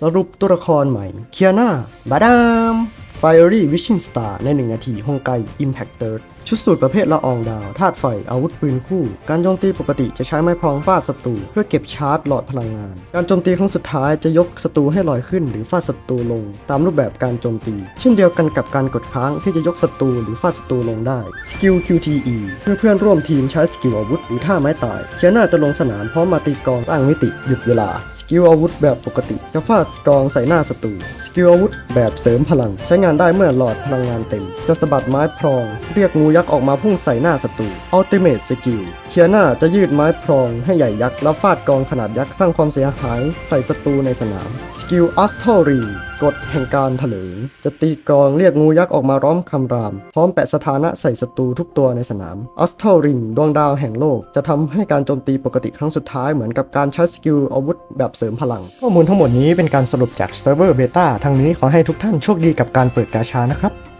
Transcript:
สรุปตัวละครใหม่ เคียนาบาดาม Fiery Wishing Star ใน 1 นาทีฮงไก Impact Third ชุดสูตรประเภทละอองดาว ธาตุไฟ อาวุธปืนคู่ การโจมตีปกติจะใช้ไม้พรองฟาดศัตรูเพื่อเก็บชาร์จหลอดพลังงาน การโจมตีครั้งสุดท้ายจะยกศัตรูให้ลอยขึ้น หรือฟาดศัตรูลง ตามรูปแบบการโจมตี เช่นเดียวกันกับการกดค้างที่จะยกศัตรูหรือฟาดศัตรูลงได้ สกิล QTE เพื่อเพื่อนร่วมทีมใช้สกิลอาวุธหรือท่าไม้ตายเคียนาจะลงสนามพร้อมมาตีกองตั้งมิติหยุดเวลา สกิลอาวุธแบบปกติ จะฟาดกองใส่หน้าศัตรู สกิลอาวุธแบบเสริมพลัง ใช้งานได้เมื่อหลอดพลังงานเต็ม จะสะบัดไม้พรอง เรียกงูยัักษ์ออกมาพุ่งใส่หน้าศัตรู Ultimate Skill เคียนาจะยืดไม้พรองให้ใหญ่ยักษ์แล้วฟาดกองขนาดยักษ์สร้างความเสียหายใส่ศัตรูในสนาม สกิล Astral Ring กฎแห่งการถลิงจะตีกองเรียกงูยักษ์ออกมาร้อมคำราม พร้อมแปะสถานะใส่ศัตรูทุกตัวในสนาม Astral Ring ดวงดาวแห่งโลก จะทำให้การโจมตีปกติครั้งสุดท้ายเหมือนกับการใช้สกิลอาวุธแบบเสริมพลัง ข้อมูลทั้งหมดนี้เป็นการสรุปจากเซิร์ฟเวอร์เบต้าทั้งนี้ขอให้ทุกท่านโชคดีกับการเปิดกาชานะครับ